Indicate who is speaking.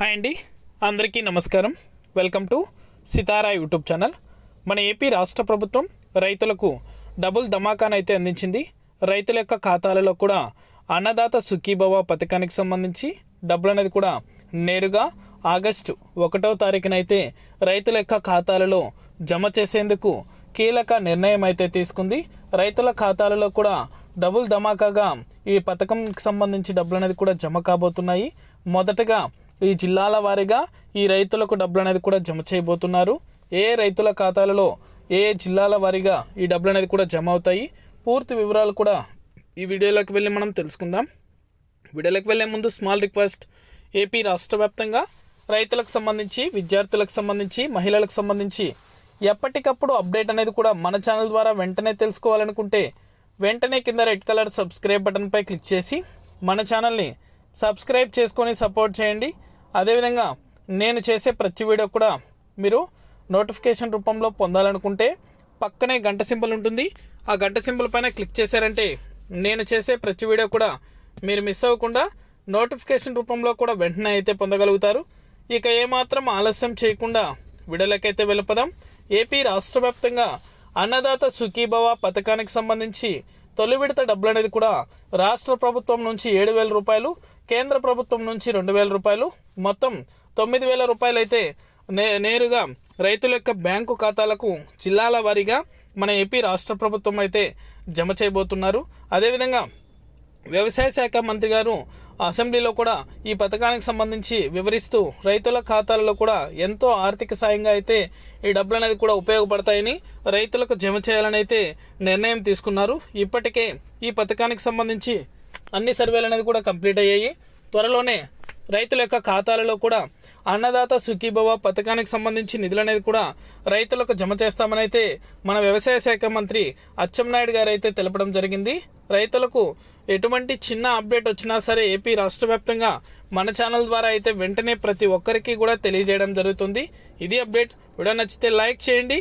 Speaker 1: Hi అండి. అందరికీ నమస్కారం. Welcome to Sitara YouTube channel. మన ఏపీ రాష్ట్ర ప్రభుత్వం రైతులకు డబుల్ ధమాకానైతే అందించింది. రైతుల యొక్క ఖాతాలలో కూడా అన్నదాత సుఖీభవ పథకానికి సంబంధించి డబ్బులు అనేది కూడా నేరుగా ఆగస్టు ఒకటో తారీఖునైతే రైతుల యొక్క ఖాతాలలో జమ చేసేందుకు కీలక నిర్ణయం అయితే తీసుకుంది. రైతుల ఖాతాలలో కూడా డబుల్ ధమాకాగా ఈ పథకంకి సంబంధించి డబ్బులు అనేది కూడా జమ కాబోతున్నాయి. మొదటగా ఈ జిల్లాల వారీగా ఈ రైతులకు డబ్బులు అనేది కూడా జమ చేయబోతున్నారు. ఏ రైతుల ఖాతాలలో ఏ జిల్లాల వారీగా ఈ డబ్బులు అనేది కూడా జమ అవుతాయి? పూర్తి వివరాలు కూడా ఈ వీడియోలోకి వెళ్ళి మనం తెలుసుకుందాం. వీడియోలోకి వెళ్ళే ముందు స్మాల్ రిక్వెస్ట్. ఏపీ రాష్ట్ర వ్యాప్తంగా రైతులకు సంబంధించి విద్యార్థులకు సంబంధించి మహిళలకు సంబంధించి ఎప్పటికప్పుడు అప్డేట్ అనేది కూడా మన ఛానల్ ద్వారా వెంటనే తెలుసుకోవాలనుకుంటే వెంటనే కింద రెడ్ కలర్ సబ్స్క్రైబ్ బటన్పై క్లిక్ చేసి మన ఛానల్ని సబ్స్క్రైబ్ చేసుకొని సపోర్ట్ చేయండి. అదేవిధంగా నేను చేసే ప్రతి వీడియో కూడా మీరు నోటిఫికేషన్ రూపంలో పొందాలనుకుంటే పక్కనే గంట సింబల్ ఉంటుంది. ఆ గంట సింబల్ పైన క్లిక్ చేశారంటే నేను చేసే ప్రతి వీడియో కూడా మీరు మిస్ అవ్వకుండా నోటిఫికేషన్ రూపంలో కూడా వెంటనే అయితే పొందగలుగుతారు. ఇక ఏమాత్రం ఆలస్యం చేయకుండా వీడియోలకైతే వెళ్ళిపోదాం. ఏపీ రాష్ట్ర వ్యాప్తంగా అన్నదాత సుఖీభవ పథకానికి సంబంధించి తొలి విడత డబ్బులు అనేది కూడా రాష్ట్ర ప్రభుత్వం నుంచి ఏడు వేల రూపాయలు కేంద్ర ప్రభుత్వం నుంచి రెండు వేల రూపాయలు మొత్తం తొమ్మిది వేల రూపాయలు అయితే నే నేరుగా రైతుల యొక్క బ్యాంకు ఖాతాలకు జిల్లాల వారీగా మన ఏపీ రాష్ట్ర ప్రభుత్వం అయితే జమ చేయబోతున్నారు. అదేవిధంగా వ్యవసాయ శాఖ మంత్రి గారు అసెంబ్లీలో కూడా ఈ పథకానికి సంబంధించి వివరిస్తూ రైతుల ఖాతాలలో కూడా ఎంతో ఆర్థిక సాయంగా అయితే ఈ డబ్బులు అనేది కూడా ఉపయోగపడతాయని రైతులకు జమ చేయాలని అయితే నిర్ణయం తీసుకున్నారు. ఇప్పటికే ఈ పథకానికి సంబంధించి అన్ని సర్వేలు అనేది కూడా కంప్లీట్ అయ్యాయి. త్వరలోనే రైతుల యొక్క ఖాతాలలో కూడా అన్నదాత సుఖీభవ పథకానికి సంబంధించి నిధులు అనేది కూడా రైతులకు జమ చేస్తామని అయితే మన వ్యవసాయ శాఖ మంత్రి అచ్చెన్నాయుడు గారు అయితే తెలపడం జరిగింది. రైతులకు ఎటువంటి చిన్న అప్డేట్ వచ్చినా సరే ఏపీ రాష్ట్ర వ్యాప్తంగా మన ఛానల్ ద్వారా అయితే వెంటనే ప్రతి ఒక్కరికి కూడా తెలియజేయడం జరుగుతుంది. ఇది అప్డేట్. వీడియో నచ్చితే లైక్ చేయండి.